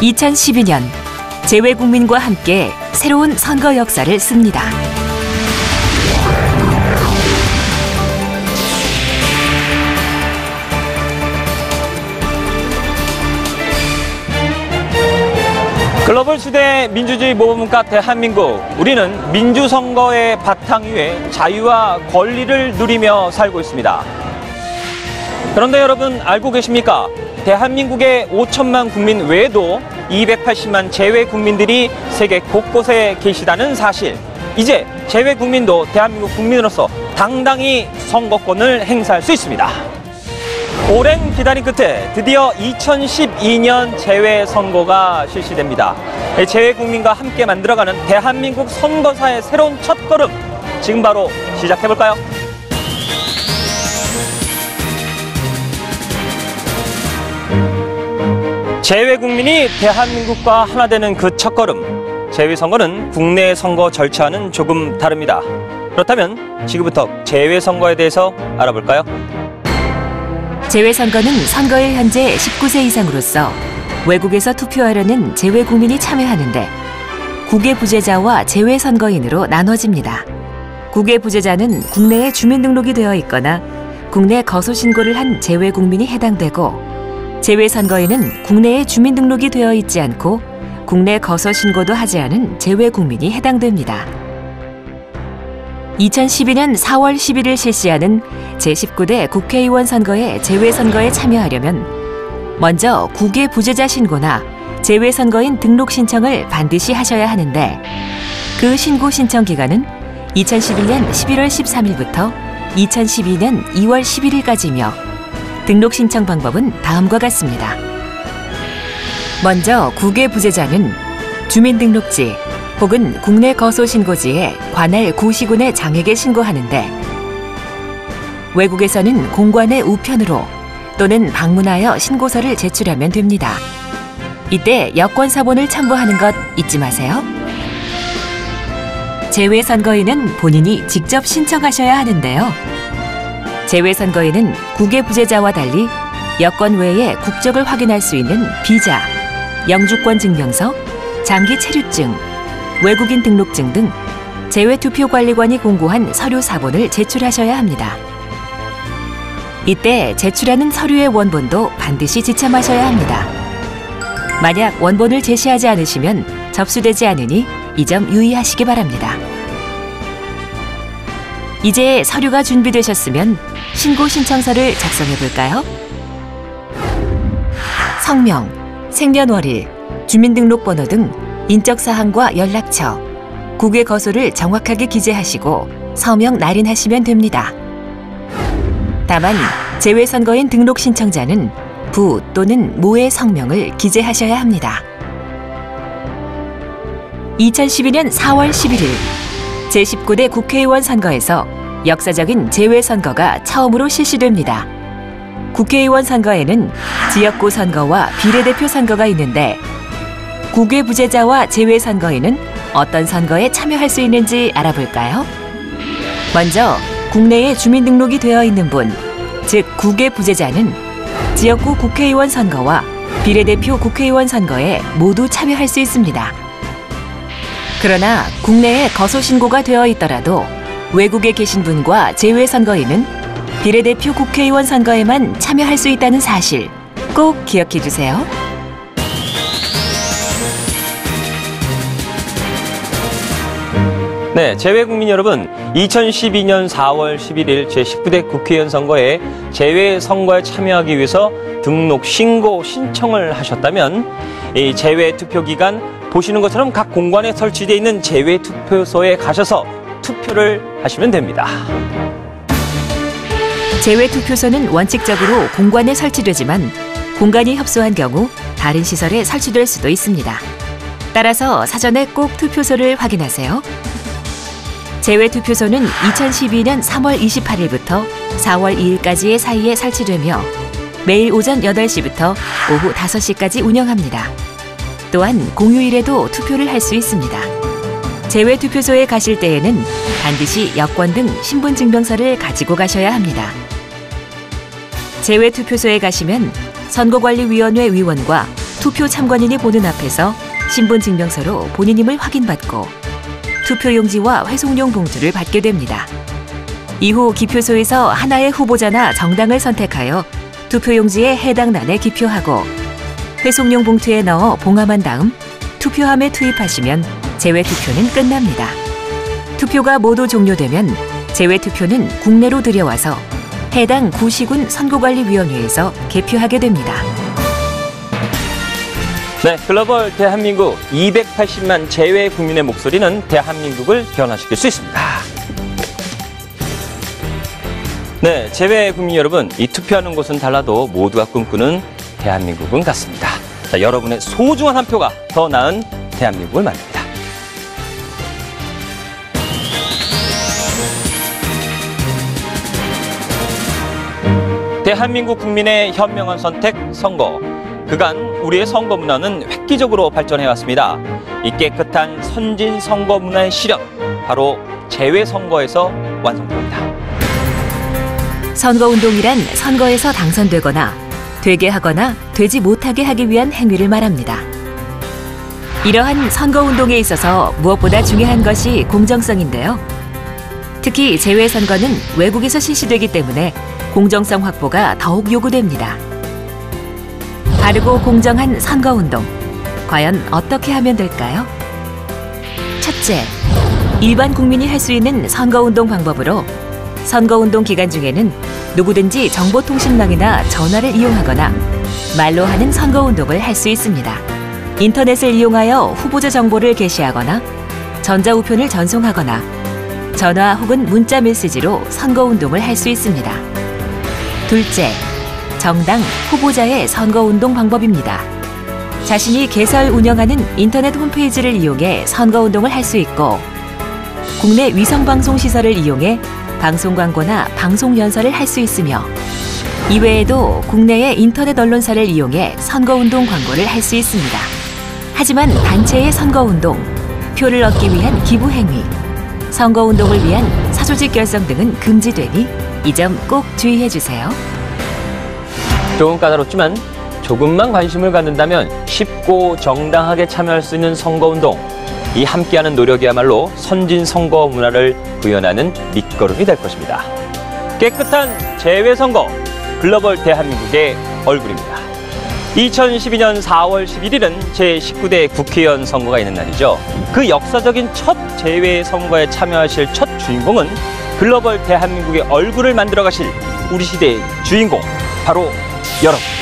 2012년 재외국민과 함께 새로운 선거 역사를 씁니다. 글로벌 시대 민주주의 모범국가 대한민국 우리는 민주선거의 바탕 위에 자유와 권리를 누리며 살고 있습니다. 그런데 여러분 알고 계십니까? 대한민국의 5천만 국민 외에도 280만 재외 국민들이 세계 곳곳에 계시다는 사실. 이제 재외 국민도 대한민국 국민으로서 당당히 선거권을 행사할 수 있습니다. 오랜 기다림 끝에 드디어 2012년 재외 선거가 실시됩니다. 재외 국민과 함께 만들어가는 대한민국 선거사의 새로운 첫걸음 지금 바로 시작해볼까요? 재외국민이 대한민국과 하나 되는 그 첫걸음 재외선거는 국내 선거 절차와는 조금 다릅니다. 그렇다면 지금부터 재외선거에 대해서 알아볼까요? 재외선거는 선거일 현재 19세 이상으로서 외국에서 투표하려는 재외 국민이 참여하는데 국외 부재자와 재외 선거인으로 나눠집니다. 국외 부재자는 국내에 주민등록이 되어 있거나 국내 거소 신고를 한 재외 국민이 해당되고 재외 선거인은 국내에 주민등록이 되어 있지 않고 국내 거소 신고도 하지 않은 재외 국민이 해당됩니다. 2012년 4월 11일 실시하는 제19대 국회의원 선거의 재외선거에 참여하려면 먼저 국외 부재자 신고나 재외선거인 등록 신청을 반드시 하셔야 하는데 그 신고 신청 기간은 2011년 11월 13일부터 2012년 2월 11일까지며 등록 신청 방법은 다음과 같습니다. 먼저 국외 부재자는 주민등록지, 혹은 국내 거소 신고지에 관할 구시군의 장에게 신고하는데 외국에서는 공관의 우편으로 또는 방문하여 신고서를 제출하면 됩니다. 이때 여권 사본을 첨부하는 것 잊지 마세요. 재외 선거인은 본인이 직접 신청하셔야 하는데요. 재외선거인은 국외 부재자와 달리 여권 외에 국적을 확인할 수 있는 비자, 영주권 증명서, 장기 체류증, 외국인 등록증 등 재외투표관리관이 공고한 서류 사본을 제출하셔야 합니다. 이때 제출하는 서류의 원본도 반드시 지참하셔야 합니다. 만약 원본을 제시하지 않으시면 접수되지 않으니 이 점 유의하시기 바랍니다. 이제 서류가 준비되셨으면 신고 신청서를 작성해 볼까요? 성명, 생년월일, 주민등록번호 등 인적 사항과 연락처, 국외 거소를 정확하게 기재하시고 서명 날인하시면 됩니다. 다만 재외 선거인 등록 신청자는 부 또는 모의 성명을 기재하셔야 합니다. 2012년 4월 11일 제19대 국회의원 선거에서 역사적인 재외 선거가 처음으로 실시됩니다. 국회의원 선거에는 지역구 선거와 비례대표 선거가 있는데 국외 부재자와 재외 선거인은 어떤 선거에 참여할 수 있는지 알아볼까요? 먼저 국내에 주민등록이 되어 있는 분, 즉 국외 부재자는 지역구 국회의원 선거와 비례대표 국회의원 선거에 모두 참여할 수 있습니다. 그러나 국내에 거소 신고가 되어 있더라도 외국에 계신 분과 재외 선거인은 비례대표 국회의원 선거에만 참여할 수 있다는 사실 꼭 기억해 주세요. 네, 재외국민 여러분, 2012년 4월 11일 제19대 국회의원 선거에 재외 선거에 참여하기 위해서 등록 신고 신청을 하셨다면 이 재외 투표 기간 보시는 것처럼 각 공관에 설치되어 있는 재외 투표소에 가셔서 투표를 하시면 됩니다. 재외 투표소는 원칙적으로 공관에 설치되지만 공간이 협소한 경우 다른 시설에 설치될 수도 있습니다. 따라서 사전에 꼭 투표소를 확인하세요. 재외 투표소는 2012년 3월 28일부터 4월 2일까지의 사이에 설치되며 매일 오전 8시부터 오후 5시까지 운영합니다. 또한 공휴일에도 투표를 할 수 있습니다. 재외 투표소에 가실 때에는 반드시 여권 등 신분증명서를 가지고 가셔야 합니다. 재외 투표소에 가시면 선거관리위원회 위원과 투표 참관인이 보는 앞에서 신분 증명서로 본인임을 확인받고 투표용지와 회송용 봉투를 받게 됩니다. 이후 기표소에서 하나의 후보자나 정당을 선택하여 투표용지에 해당 난에 기표하고 회송용 봉투에 넣어 봉함한 다음 투표함에 투입하시면 제외 투표는 끝납니다. 투표가 모두 종료되면 제외 투표는 국내로 들여와서 해당 구시군 선거관리위원회에서 개표하게 됩니다. 네, 글로벌 대한민국 280만 제외 국민의 목소리는 대한민국을 변화시킬 수 있습니다. 네, 제외 국민 여러분, 이 투표하는 곳은 달라도 모두가 꿈꾸는 대한민국은 같습니다. 자, 여러분의 소중한 한 표가 더 나은 대한민국을 만듭니다. 대한민국 국민의 현명한 선택 선거. 그간 우리의 선거 문화는 획기적으로 발전해 왔습니다. 이 깨끗한 선진 선거 문화의 실현, 바로 재외 선거에서 완성됩니다. 선거운동이란 선거에서 당선되거나 되게 하거나 되지 못하게 하기 위한 행위를 말합니다. 이러한 선거운동에 있어서 무엇보다 중요한 것이 공정성인데요. 특히 재외선거는 외국에서 실시되기 때문에 공정성 확보가 더욱 요구됩니다. 바르고 공정한 선거운동. 과연 어떻게 하면 될까요? 첫째, 일반 국민이 할 수 있는 선거운동 방법으로 선거운동 기간 중에는 누구든지 정보통신망이나 전화를 이용하거나 말로 하는 선거운동을 할 수 있습니다. 인터넷을 이용하여 후보자 정보를 게시하거나 전자우편을 전송하거나 전화 혹은 문자 메시지로 선거운동을 할 수 있습니다. 둘째, 정당 후보자의 선거운동 방법입니다. 자신이 개설 운영하는 인터넷 홈페이지를 이용해 선거운동을 할 수 있고 국내 위성방송 시설을 이용해 방송 광고나 방송 연설을 할 수 있으며 이외에도 국내의 인터넷 언론사를 이용해 선거운동 광고를 할 수 있습니다. 하지만 단체의 선거운동, 표를 얻기 위한 기부 행위, 선거운동을 위한 사조직 결성 등은 금지되니 이 점 꼭 주의해 주세요. 조금 까다롭지만 조금만 관심을 갖는다면 쉽고 정당하게 참여할 수 있는 선거운동. 이 함께하는 노력이야말로 선진 선거 문화를 구현하는 밑거름이 될 것입니다. 깨끗한 재외선거, 글로벌 대한민국의 얼굴입니다. 2012년 4월 11일은 제19대 국회의원 선거가 있는 날이죠. 그 역사적인 첫 재외 선거에 참여하실 첫 주인공은 글로벌 대한민국의 얼굴을 만들어 가실 우리 시대의 주인공, 바로 여러분.